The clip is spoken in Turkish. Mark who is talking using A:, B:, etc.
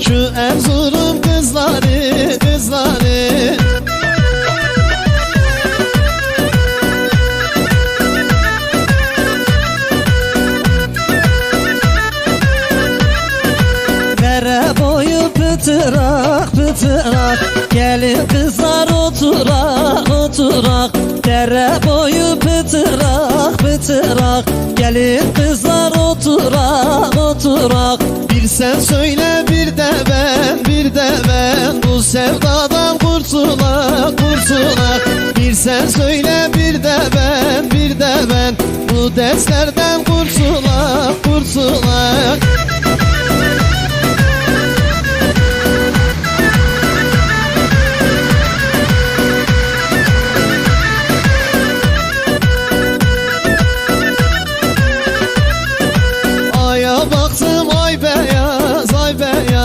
A: Şu Erzurum kızları kızları. Dere boyu pıtırak pıtırak. Gelin kızlar oturak oturak. Dere boyu pıtırak pıtırak. Gelin kızlar oturak oturak. Bir sen söyle Sevdadan kurtula kurtula. Bir sen söyle bir de ben bir de ben. Bu derslerden kurtula